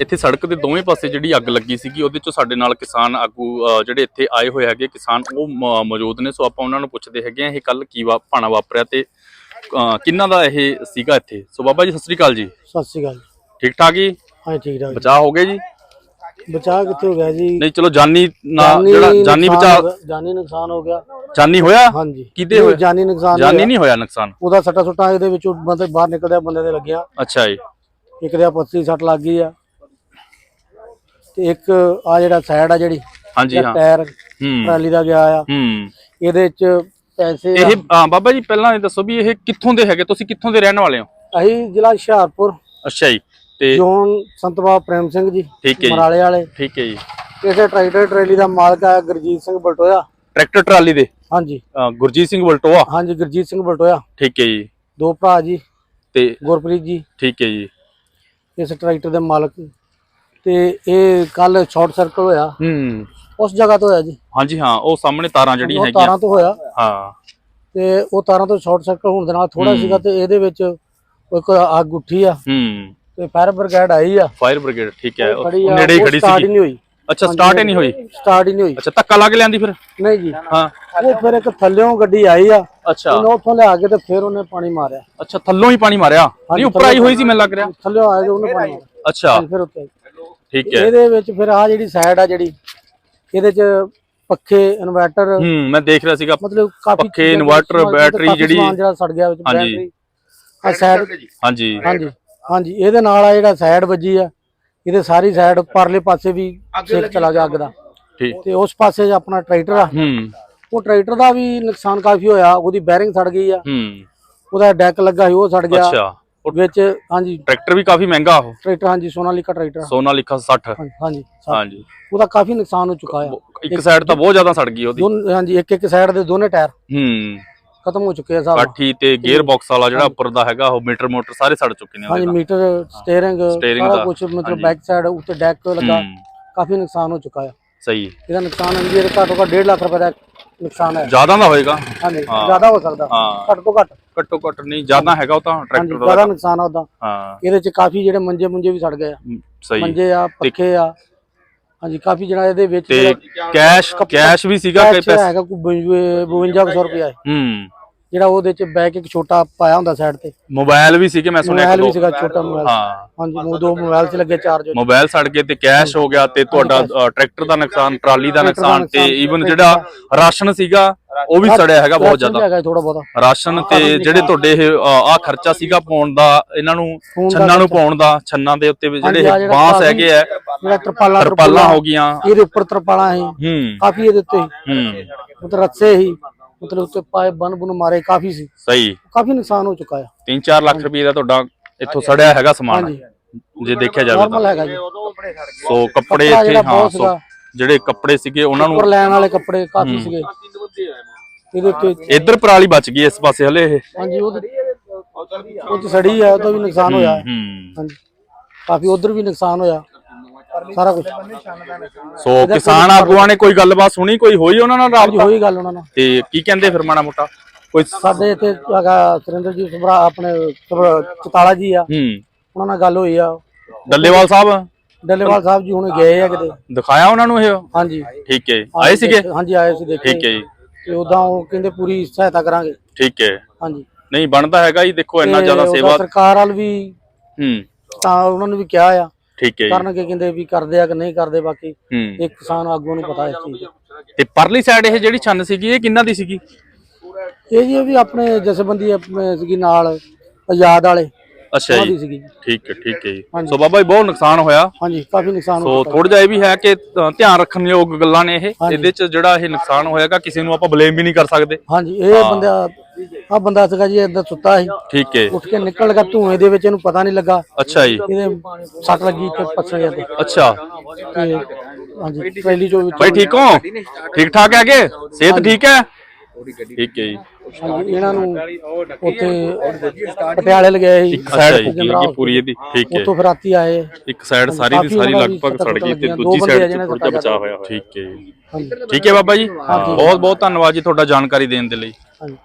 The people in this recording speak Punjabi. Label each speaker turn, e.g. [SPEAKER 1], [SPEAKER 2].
[SPEAKER 1] ਇੱਥੇ ਸੜਕ ਦੇ ਦੋਵੇਂ ਪਾਸੇ ਜਿਹੜੀ ਅੱਗ ਲੱਗੀ ਸੀਗੀ ਉਹਦੇ ਚੋਂ ਸਾਡੇ ਨਾਲ ਕਿਸਾਨ ਆਗੂ ਜਿਹੜੇ ਇੱਥੇ ਆਏ ਹੋਏ ਹੈਗੇ ਕਿਸਾਨ ਉਹ ਮੌਜੂਦ ਨੇ। ਸੋ ਆਪਾਂ ਉਹਨਾਂ ਨੂੰ ਪੁੱਛਦੇ ਹੈਗੇ ਆ ਇਹ ਕੱਲ ਕੀ ਭਾਣਾ ਵਾਪਰਿਆ ਤੇ ਕਿੰਨਾ ਦਾ ਇਹ ਸੀਗਾ ਇੱਥੇ? ਸੋ ਬਾਬਾ ਜੀ ਸਤਿ ਸ੍ਰੀ ਅਕਾਲ ਜੀ।
[SPEAKER 2] ਸਤਿ ਸ਼੍ਰੀ ਅਕਾਲ।
[SPEAKER 1] ਠੀਕ ਠਾਕ ਜੀ?
[SPEAKER 2] ਹਾਂ ਠੀਕ ਠਾਕ
[SPEAKER 1] ਬਚਾਅ ਹੋ ਗਏ ਜੀ?
[SPEAKER 2] ਬਚਾ ਕਿੱਥੇ ਹੋ ਗਿਆ ਜੀ?
[SPEAKER 1] ਨਹੀਂ ਚਲੋ ਜਾਨੀ ਨਾ ਜਿਹੜਾ ਜਾਨੀ ਬਚਾਅ
[SPEAKER 2] ਜਾਨੀ ਨੁਕਸਾਨ ਹੋ ਗਿਆ।
[SPEAKER 1] ਜਾਨੀ ਹੋਇਆ?
[SPEAKER 2] ਹਾਂਜੀ। ਨਹੀਂ,
[SPEAKER 1] ਹੋਇਆ?
[SPEAKER 2] ਜਾਨੀ ਨੁਕਸਾਨ
[SPEAKER 1] ਜਾਨੀ। ਨਹੀਂ ਹੋਇਆ ਨੁਕਸਾਨ?
[SPEAKER 2] ਉਹਦਾ ਸੱਟਾ ਸੁੱਟਾਂ ਇਹਦੇ ਵਿੱਚੋਂ ਬੰਦੇ ਬਾਹਰ ਨਿਕਲਦਿਆ ਬੰਦੇ ਦੇ ਲੱਗਿਆ।
[SPEAKER 1] ਅੱਛਾ ਜੀ।
[SPEAKER 2] ਇੱਕ ਦੇ ਪੱਤੀ ਸੱਟ ਲੱਗ ਗਈ ਆ। ਤੇ ਇੱਕ ਆ ਜਿਹੜਾ ਸਾਈਡ ਆ ਜਿਹੜੀ
[SPEAKER 1] ਹਾਂਜੀ ਹਾਂ।
[SPEAKER 2] ਟਾਇਰ
[SPEAKER 1] ਹੂੰ।
[SPEAKER 2] ਟਰਾਲੀ ਦਾ ਗਿਆ ਆ।
[SPEAKER 1] ਹੂੰ।
[SPEAKER 2] ਇਹਦੇ ਚ ਪੈਸੇ ਆ।
[SPEAKER 1] ਇਹ ਅ, ਬਾਬਾ ਜੀ ਪਹਿਲਾਂ ਇਹ ਦੱਸੋ ਵੀ ਇਹ ਕਿੱਥੋਂ ਦੇ ਹੈਗੇ? ਤੁਸੀਂ ਕਿੱਥੋਂ ਦੇ ਰਹਿਣ ਵਾਲੇ ਹੋ?
[SPEAKER 2] ਅਸੀਂ ਜ਼ਿਲ੍ਹਾ ਹੁਸ਼ਿਆਰਪੁਰ।
[SPEAKER 1] ਅੱਛਾ ਜੀ ਤੇ
[SPEAKER 2] ਜੋਨ ਸੰਤ ਬਾਬਾ ਪ੍ਰੇਮ ਸਿੰਘ ਜੀ
[SPEAKER 1] ਠੀਕ ਹੈ ਜੀ।
[SPEAKER 2] ਮਰਾਲੇ ਵਾਲੇ।
[SPEAKER 1] ਠੀਕ ਹੈ ਜੀ।
[SPEAKER 2] ਇਸੇ ਟਰੈਕਟਰ ਟਰੈਲੀ ਦਾ ਮਾਲਕ ਆ ਗੁਰਜੀਤ ਸਿੰਘ ਬਲਟੋਇਆ
[SPEAKER 1] ਟਰੈਕਟਰ ਟਰਾਲੀ ਦੇ?
[SPEAKER 2] ਹਾਂਜੀ।
[SPEAKER 1] ਅ, ਗੁਰਜੀਤ ਸਿੰਘ ਵਲਟੋਆ
[SPEAKER 2] ਹਾਂਜੀ ਗੁਰਜੀਤ ਸਿੰਘ ਬਲਟੋਇਆ
[SPEAKER 1] ਠੀਕ ਹੈ ਜੀ।
[SPEAKER 2] ਦੋ ਭਰਾ ਜੀ
[SPEAKER 1] ਤੇ
[SPEAKER 2] ਗੁਰਪ੍ਰੀਤ ਜੀ।
[SPEAKER 1] ਠੀਕ ਹੈ ਜੀ।
[SPEAKER 2] ਇਸ ਟਰੈਕਟਰ ਦੇ ਮਾਲਕ ਤੇ ਇਹ ਕੱਲ ਸ਼ਾਰਟ ਸਰਕਟ ਹੋਇਆ।
[SPEAKER 1] ਹੂੰ।
[SPEAKER 2] ਉਸ ਜਗ੍ਹਾ ਤੋਂ ਹੋਇਆ ਜੀ।
[SPEAKER 1] ਹਾਂਜੀ ਹਾਂ ਉਹ ਸਾਹਮਣੇ ਤਾਰਾਂ ਜਿਹੜੀਆਂ
[SPEAKER 2] ਉਹ
[SPEAKER 1] ਹੈਗੀਆਂ।
[SPEAKER 2] ਤਾਰਾਂ ਤੋਂ ਹੋਇਆ।
[SPEAKER 1] ਹਾਂ।
[SPEAKER 2] ਤੇ ਉਹ ਤਾਰਾਂ ਤੋਂ ਸ਼ਾਰਟ ਸਰਕਟ ਹੋਣ ਦੇ ਨਾਲ ਥੋੜਾ
[SPEAKER 1] ਹੂੰ।
[SPEAKER 2] ਸੀਗਾ ਤੇ ਇਹਦੇ ਵਿੱਚ ਇੱਕ ਅੱਗ ਉੱਠੀ ਆ।
[SPEAKER 1] ਹੂੰ।
[SPEAKER 2] ਤੇ ਫਾਇਰ ਬ੍ਰਿਗੇਡ ਆਈ ਆ।
[SPEAKER 1] ਫਾਇਰ ਬ੍ਰਿਗੇਡ ਠੀਕ ਹੈ।
[SPEAKER 2] ਉਹ ਖੜੀ ਆ
[SPEAKER 1] ਨੇੜੇ ਹੀ
[SPEAKER 2] ਉਹ
[SPEAKER 1] ਖੜੀ
[SPEAKER 2] start ਹੀ
[SPEAKER 1] ਸੀ
[SPEAKER 2] ਨਹੀਂ ਹੋਈ।
[SPEAKER 1] ਅੱਛਾ ਸਟਾਰਟ ਹੀ ਨਹੀਂ ਹੋਈ?
[SPEAKER 2] ਸਟਾਰਟ ਹੀ ਨਹੀਂ ਹੋਈ।
[SPEAKER 1] ਅੱਛਾ ਧੱਕਾ ਲਾ ਕੇ ਲਿਆਂਦੀ ਫਿਰ?
[SPEAKER 2] ਨਹੀਂ ਜੀ।
[SPEAKER 1] ਹਾਂ।
[SPEAKER 2] ਉਹ ਫਿਰ ਇੱਕ ਥੱਲਿਓਂ ਗੱਡੀ ਆਈ ਆ।
[SPEAKER 1] ਅੱਛਾ।
[SPEAKER 2] ਉਹਨੇ ਉੱਥੋਂ ਲਿਆ ਕੇ ਤੇ ਫਿਰ ਉਹਨੇ ਪਾਣੀ ਮਾਰਿਆ।
[SPEAKER 1] ਅੱਛਾ ਥੱਲੋਂ ਹੀ ਪਾਣੀ ਮਾਰਿਆ। ਨਹੀਂ ਉੱਪਰ ਆਈ ਹੋਈ ਸੀ ਮੈਨੂੰ ਲੱਗ ਰਿਹਾ।
[SPEAKER 2] ਥੱਲਿਓਂ ਆਇਆ ਤੇ ਉਹਨੇ ਪਾਣੀ ਮਾਰਿਆ।
[SPEAKER 1] ਅੱਛਾ।
[SPEAKER 2] ਫਿਰ ਉੱਤੇ
[SPEAKER 1] ਠੀਕ ਹੈ।
[SPEAKER 2] ਇਹਦੇ ਵਿੱਚ ਫਿਰ ਆ ਜਿਹੜੀ ਸਾਈਡ ਆ ਜਿਹੜੀ ਇਹਦੇ ਚ ਪੱਖੇ ਇਨਵਰਟਰ
[SPEAKER 1] ਹੂੰ ਮੈਂ ਦੇਖ ਰਿਹਾ ਸੀਗਾ
[SPEAKER 2] ਮਤਲਬ ਕਾਫੀ
[SPEAKER 1] ਪੱਖੇ, ਇਨਵਰਟਰ, ਬੈਟਰੀ ਜਿਹੜੀ-
[SPEAKER 2] ਜਿਹੜਾ ਸੜ ਗਿਆ ਵਿੱਚ। ਬੈਟਰੀ ਆ ਸਾਈਡ
[SPEAKER 1] ਹਾਂਜੀ।
[SPEAKER 2] ਹਾਂਜੀ ਹਾਂਜੀ ਇਹਦੇ ਨਾਲ ਆ ਜਿਹੜਾ ਸਾਈਡ ਵੱਜੀ ਆ ਇਹਦੇ ਸਾਰੀ ਸਾਈਡ ਪਰਲੇ ਪਾਸੇ ਵੀ ਸੇਕ ਚਲਾ ਗਿਆ ਅੱਗ ਦਾ।
[SPEAKER 1] ਠੀਕ।
[SPEAKER 2] ਤੇ ਉਸ ਪਾਸੇ ਆਪਣਾ ਟਰੈਕਟਰ ਆ।
[SPEAKER 1] ਹੂੰ।
[SPEAKER 2] ਉਹ ਟਰੈਕਟਰ ਦਾ ਵੀ ਨੁਕਸਾਨ ਕਾਫੀ ਹੋਇਆ ਉਹਦੀ ਬੈਰਿੰਗ ਸੜ ਗਈ ਆ।
[SPEAKER 1] ਹੂੰ।
[SPEAKER 2] ਉਹਦਾ ਡੈਕ ਲੱਗਾ ਸੀ ਉਹ ਸੜ ਗਿਆ।
[SPEAKER 1] ਅੱਛਾ।
[SPEAKER 2] ਵਿੱਚ ਹਾਂਜੀ।
[SPEAKER 1] ਟਰੈਕਟਰ ਵੀ ਕਾਫੀ ਮਹਿੰਗਾ ਉਹ।
[SPEAKER 2] ਟਰੈਕਟਰ ਹਾਂਜੀ ਸੋਨਾਲੀਕਾ ਟਰੈਕਟਰ।
[SPEAKER 1] ਸੋਨਾਲੀਕਾ 60
[SPEAKER 2] ਹਾਂਜੀ, ਹਾਂਜੀ ਉਹਦਾ ਕਾਫੀ ਨੁਕਸਾਨ ਹੋ ਚੁੱਕਾ ਆ।
[SPEAKER 1] ਇੱਕ ਸਾਈਡ ਤਾਂ ਬਹੁਤ ਜ਼ਿਆਦਾ ਸੜ ਗਈ ਉਹਦੀ।
[SPEAKER 2] ਦੋਨ ਹਾਂਜੀ ਇੱਕ ਇੱਕ ਸਾਈਡ ਦੇ ਦੋਨੇ ਟਾਇਰ
[SPEAKER 1] ਹੂੰ।
[SPEAKER 2] ਖਤਮ ਹੋ ਚੁੱਕੇ ਆ ਸਾਰਾ।
[SPEAKER 1] ਕਾਠੀ ਤੇ ਗੇਅਰ ਬਾਕਸ ਵਾਲਾ ਜਿਹੜਾ ਉੱਪਰ ਦਾ ਹੈਗਾ ਉਹ ਮੀਟਰ ਮੋਟਰ ਸਾਰੇ ਸੜ ਚੁੱਕੇ ਨੇ
[SPEAKER 2] ਹਾਂਜੀ
[SPEAKER 1] ਉਹਦੇ
[SPEAKER 2] ਮੀਟਰ ਸਟੀਅਰਿੰਗ
[SPEAKER 1] Steering
[SPEAKER 2] ਸਾਰਾ
[SPEAKER 1] ਦਾ,
[SPEAKER 2] ਕੁਝ ਮਤਲਬ
[SPEAKER 1] ਹਾਂਜੀ।
[SPEAKER 2] ਬੈਕ ਸਾਈਡ ਉੱਤੇ ਡੈਕ ਲੱਗਾ।
[SPEAKER 1] ਹੂੰ।
[SPEAKER 2] ਕਾਫੀ ਨੁਕਸਾਨ ਹੋ ਚੁੱਕਾ ਆ।
[SPEAKER 1] ਸਹੀ।
[SPEAKER 2] ਇਹਦਾ ਨੁਕਸਾਨ ਹੈ ਇਹਦੇ ਘੱਟੋ ਘੱਟ 1.5 ਲੱਖ ਰੁਪਏ ਦਾ ਨੁਕਸਾਨ ਹੈ।
[SPEAKER 1] ਜ਼ਿਆਦਾ ਦਾ ਹੋਏਗਾ।
[SPEAKER 2] ਹਾਂਜੀ
[SPEAKER 1] ਹਾਂ।
[SPEAKER 2] ਜ਼ਿਆਦਾ ਹੋ ਸਕਦਾ।
[SPEAKER 1] ਹਾਂ।
[SPEAKER 2] ਘੱਟ ਤੋਂ ਘੱਟ।
[SPEAKER 1] ਘੱਟੋ ਘੱਟ ਨਹੀਂ ਜ਼ਿਆਦਾ ਹੈਗਾ ਉਹ ਤਾਂ
[SPEAKER 2] ਹਾਂਜੀ
[SPEAKER 1] ਟਰੈਕਟਰ
[SPEAKER 2] ਜ਼ਿਆਦਾ
[SPEAKER 1] ਦਾ
[SPEAKER 2] ਨੁਕਸਾਨ ਆ ਉਹਦਾ।
[SPEAKER 1] ਹਾਂ।
[SPEAKER 2] ਇਹਦੇ ਚ ਕਾਫੀ ਜਿਹੜੇ ਮੰਜੇ ਮੁੰਜੇ ਵੀ ਸੜ ਗਏ ਆ।
[SPEAKER 1] ਸਹੀ।
[SPEAKER 2] ਮੰਜੇ ਆ ਪੱਖੇ ਆ। ਹਾਂਜੀ ਕਾਫੀ ਜਿਹੜਾ ਇਹਦੇ ਵਿੱਚ
[SPEAKER 1] ਤੇ ਕੈਸ਼ ਕੈਸ਼ ਵੀ ਸੀਗਾ ਕਿ
[SPEAKER 2] ਕੈਸ਼
[SPEAKER 1] ਪੈਸੇ
[SPEAKER 2] ਹੈਗਾ ਕੋਈ 5200 ਰੁਪਏ ਹੈ
[SPEAKER 1] ਹੂੰ।
[SPEAKER 2] ਜਿਹੜਾ ਉਹਦੇ ਚ ਬੈਕ ਇੱਕ ਛੋਟਾ ਪਾਇਆ ਹੁੰਦਾ ਸਾਈਡ ਤੇ।
[SPEAKER 1] ਮੋਬਾਈਲ ਵੀ ਸੀਗੇ ਮੈਂ ਸੁਣਿਆ
[SPEAKER 2] ਮੋਬਾਈਲ
[SPEAKER 1] ਕਿ
[SPEAKER 2] ਵੀ ਸੀਗਾ ਛੋਟਾ ਮੋਬਾਈਲ
[SPEAKER 1] ਹਾਂ।
[SPEAKER 2] ਹਾਂਜੀ ਉਹ ਦੋ ਮੋਬਾਈਲ ਚ ਲੱਗੇ ਚਾਰਜ
[SPEAKER 1] ਮੋਬਾਈਲ ਸੜ ਗਏ ਤੇ ਕੈਸ਼ ਹੋ ਗਿਆ ਤੇ ਤੁਹਾਡਾ ਟਰੈਕਟਰ ਦਾ ਨੁਕਸਾਨ ਟਰਾਲੀ ਦਾ ਨੁਕਸਾਨ ਤੇ ਈਵਨ ਜਿਹੜਾ ਰਾਸ਼ਨ ਸੀਗਾ ਉਹ ਵੀ ਸੜਿਆ ਹੈਗਾ ਬਹੁਤ ਜ਼ਿਆਦਾ।
[SPEAKER 2] ਥੋੜਾ ਬਹੁਤਾ।
[SPEAKER 1] ਰਾਸ਼ਨ ਤੇ ਜਿਹੜੇ ਤੁਹਾਡੇ ਇਹ ਆ ਖਰਚਾ ਸੀਗਾ ਪਾਉਣ ਦਾ ਇਹਨਾਂ ਨੂੰ ਛੰਨਾਂ ਨੂੰ ਪਾਉਣ ਦਾ ਛੰਨਾਂ ਦੇ ਉੱਤੇ ਜਿਹੜੇ ਬਾਂਸ ਹੈਗੇ ਆ
[SPEAKER 2] ਜਿਹੜਾ ਤਰਪਾਲਾਂ
[SPEAKER 1] ਤਰਪਾਲਾਂ ਹੋ ਗਈਆਂ।
[SPEAKER 2] ਇਹਦੇ ਉੱਪਰ ਤਰਪਾਲਾਂ ਸੀ।
[SPEAKER 1] ਹੂੰ।
[SPEAKER 2] ਕਾਫੀ ਇਹਦੇ ਉੱਤੇ
[SPEAKER 1] ਹੂੰ।
[SPEAKER 2] ਮਤਲਬ ਰੱਸੇ ਹੀ ਮਤਲਬ ਉੱਤੇ ਪਾਏ ਬਨ ਬਨ ਮਾਰੇ ਕਾਫੀ ਸੀ।
[SPEAKER 1] ਸਹੀ।
[SPEAKER 2] ਕਾਫੀ ਨੁਕਸਾਨ ਹੋ ਚੁੱਕਾ ਆ।
[SPEAKER 1] 3-4 ਲੱਖ ਰੁਪਏ ਦਾ ਤੁਹਾਡਾ ਇੱਥੋਂ ਸੜਿਆ ਹੈਗਾ ਸਮਾਨ। ਜੇ ਦੇਖਿਆ ਜਾਵੇ ਤਾਂ।
[SPEAKER 2] ਹੈਗਾ ਜੀ।
[SPEAKER 1] ਸੋ ਕੱਪੜੇ ਇੱਥੇ ਹਾਂ ਸੋ। ਜਿਹੜੇ ਕੱਪੜੇ ਸੀਗੇ ਉਹਨਾਂ
[SPEAKER 2] ਉੱਪਰ
[SPEAKER 1] ਨੂੰ
[SPEAKER 2] ਲੈਣ ਵਾਲੇ ਕੱਪੜੇ ਕਾਫੀ ਸੀਗੇ। ਇਹਦੇ ਉੱਤੇ
[SPEAKER 1] ਇੱਧਰ ਪਰਾਲੀ ਬਚ ਗਈ ਇਸ ਪਾਸੇ ਹਲੇ ਇਹ।
[SPEAKER 2] ਹਾਂਜੀ ਉਹ ਤੇ ਸੜੀ ਆ ਉਹਦਾ ਵੀ ਨੁਕਸਾਨ ਹੋਇਆ। ਹਾਂਜੀ। ਕਾਫੀ ਉਧਰ ਵੀ ਨੁਕਸਾਨ ਹੋਇਆ। ਸਾਰਾ ਕੁਝ
[SPEAKER 1] ਸੋ ਕਿਸਾਨ ਆਗੂਆਂ ਨੇ ਕੋਈ ਗੱਲਬਾਤ ਸੁਣੀ ਕੋਈ ਹੋਈ ਉਹਨਾਂ ਨਾਲ ਰਾਬਤਾ?
[SPEAKER 2] ਹੋਈ ਗੱਲ ਉਹਨਾਂ ਨਾਲ।
[SPEAKER 1] ਤੇ ਕੀ ਕਹਿੰਦੇ ਫਿਰ ਮਾੜਾ ਮੋਟਾ? ਕੋਈ
[SPEAKER 2] ਸਾਡੇ ਇੱਥੇ ਹੈਗਾ ਸੁਰਿੰਦਰ ਜੀ ਸਭਰਾ ਆਪਣੇ ਚਤਾਲਾ ਜੀ ਆ।
[SPEAKER 1] ਹੂੰ।
[SPEAKER 2] ਉਹਨਾਂ ਨਾਲ ਗੱਲ ਹੋਈ ਆ।
[SPEAKER 1] ਡੱਲੇਵਾਲ ਸਾਹਿਬ?
[SPEAKER 2] ਡੱਲੇਵਾਲ ਸਾਹਿਬ ਜੀ ਹੁਣ ਗਏ ਆ ਕਿਤੇ।
[SPEAKER 1] ਦਿਖਾਇਆ ਉਹਨਾਂ ਨੂੰ ਇਹ?
[SPEAKER 2] ਹਾਂਜੀ।
[SPEAKER 1] ਠੀਕ ਹੈ। ਆਏ ਸੀਗੇ?
[SPEAKER 2] ਹਾਂਜੀ ਆਏ ਸੀ ਦੇਖੇ।
[SPEAKER 1] ਠੀਕ ਹੈ ਜੀ।
[SPEAKER 2] ਤੇ ਉਦਾਂ ਉਹ ਕਹਿੰਦੇ ਪੂਰੀ ਸਹਾਇਤਾ ਕਰਾਂਗੇ।
[SPEAKER 1] ਠੀਕ ਹੈ।
[SPEAKER 2] ਹਾਂਜੀ।
[SPEAKER 1] ਨਹੀਂ ਬਣਦਾ ਹੈਗਾ ਜੀ ਦੇਖੋ ਇੰਨਾ ਜ਼ਿਆਦਾ ਸੇਵਾ
[SPEAKER 2] ਸਰਕਾਰ ਵਾਲ ਵੀ
[SPEAKER 1] ਹੂੰ।
[SPEAKER 2] ਤਾਂ ਉਹਨਾਂ ਨੂੰ ਵੀ ਕਿਹਾ ਆ।
[SPEAKER 1] ਠੀਕ ਹੈ ਜੀ।
[SPEAKER 2] ਕਰਨਗੇ ਕਹਿੰਦੇ ਵੀ ਕਰਦੇ ਆ ਕਿ ਨਹੀਂ ਕਰਦੇ ਬਾਕੀ
[SPEAKER 1] ਹੂੰ।
[SPEAKER 2] ਇਹ ਕਿਸਾਨ ਆਗੂਆਂ ਨੂੰ ਪਤਾ ਇਸ ਚੀਜ਼ ਦਾ।
[SPEAKER 1] ਤੇ ਪਰਲੀ ਸਾਈਡ ਇਹ ਜਿਹੜੀ ਛੰਨ ਸੀਗੀ ਇਹ ਕਿੰਨਾ ਦੀ ਸੀਗੀ?
[SPEAKER 2] ਇਹ ਜੀ ਇਹ ਵੀ ਆਪਣੇ ਜਸਬੰਦੀ ਆਪਣੇ ਸੀਗੀ ਨਾਲ ਆਜ਼ਾਦ ਵਾਲੇ।
[SPEAKER 1] ਅੱਛਾ
[SPEAKER 2] ਉਹਨਾਂ
[SPEAKER 1] ਜੀ।
[SPEAKER 2] ਸੀਗੀ।
[SPEAKER 1] ਠੀਕ ਹੈ ਠੀਕ ਹੈ ਜੀ।
[SPEAKER 2] ਹਾਂਜੀ।
[SPEAKER 1] ਸੋ ਬਾਬਾ ਜੀ ਬਹੁਤ ਨੁਕਸਾਨ ਹੋਇਆ।
[SPEAKER 2] ਹਾਂਜੀ ਕਾਫੀ ਨੁਕਸਾਨ
[SPEAKER 1] ਸੋ ਥੋੜਾ ਜਿਹਾ ਇਹ ਵੀ ਹੈ ਕਿ ਅ, ਧਿਆਨ ਰੱਖਣ ਯੋਗ ਗੱਲਾਂ ਨੇ ਇਹ। ਇਹਦੇ ਚ ਜਿਹੜਾ ਇਹ ਨੁਕਸਾਨ ਹੋਇਆਗਾ ਕਿਸੇ ਨੂੰ ਆਪਾਂ ਬਲੇਮ ਵੀ ਨਹੀਂ ਕਰ ਸਕਦੇ।
[SPEAKER 2] ਹਾਂਜੀ ਇਹ ਬੰਦਾ ਆ ਬੰਦਾ ਸੀਗਾ ਜੀ ਏਦਾਂ ਸੁੱਤਾ ਸੀ।
[SPEAKER 1] ਠੀਕ ਹੈ।
[SPEAKER 2] ਉੱਠ ਕੇ ਨਿਕਲ ਲਗਾ ਧੂਏ ਦੇ ਵਿੱਚ ਇਹਨੂੰ ਪਤਾ ਨਹੀਂ ਲੱਗਾ।
[SPEAKER 1] ਅੱਛਾ ਜੀ।
[SPEAKER 2] ਇਹਦੇ ਸੱਟ ਲੱਗੀ ਤੇ ਪੱਛੜ ਗਿਆ ਤੇ।
[SPEAKER 1] ਅੱਛਾ।
[SPEAKER 2] ਤੇ ਹਾਂਜੀ ਟਰੈਲੀ ਚੋਂ
[SPEAKER 1] ਭਾਈ ਠੀਕ ਹੋ? ਠੀਕ ਠਾਕ ਹੈਗੇ ਸਿਹਤ ਠੀਕ ਹੈ? ਠੀਕ ਹੈ ਜੀ।
[SPEAKER 2] ਹਾਂਜੀ ਇਹਨਾਂ ਨੂੰ ਉੱਥੇ ਪਟਿਆਲੇ ਲਗਾਏ ਸੀ।
[SPEAKER 1] ਇੱਕ ਸਾਈਡ ਫੁੱਕੀ ਲੱਗੀ ਪੂਰੀ ਇਹਦੀ। ਠੀਕ ਹੈ।
[SPEAKER 2] ਉੱਥੋਂ ਫਿਰ ਰਾਤੀ ਆਏ।
[SPEAKER 1] ਇੱਕ ਸਾਈਡ ਸਾਰੀ ਦੀ
[SPEAKER 2] ਕਾਫੀ
[SPEAKER 1] ਸਾਰੀ
[SPEAKER 2] ਉਹਨਾਂ ਦੀ
[SPEAKER 1] ਲਗਭਗ ਸੜ ਗਈ ਤੇ
[SPEAKER 2] ਦੋ
[SPEAKER 1] ਦੂਜੀ
[SPEAKER 2] ਬੰਦੇ
[SPEAKER 1] ਸਾਈਡ
[SPEAKER 2] ਆ ਜਿਹਨਾਂ
[SPEAKER 1] ਥੋੜਾ
[SPEAKER 2] ਦਾ
[SPEAKER 1] ਬਚਾਅ ਹੋਇਆ ਠੀਕ ਹੈ ਜੀ।
[SPEAKER 2] ਹਾਂਜੀ।
[SPEAKER 1] ਠੀਕ ਹੈ ਬਾਬਾ ਜੀ। ਬਹੁਤ ਬਹੁਤ ਧੰਨਵਾਦ ਜੀ ਤੁਹਾਡਾ ਜਾਣਕਾਰੀ ਦੇਣ ਦੇ ਲਈ।
[SPEAKER 2] ਹਾਂਜੀ।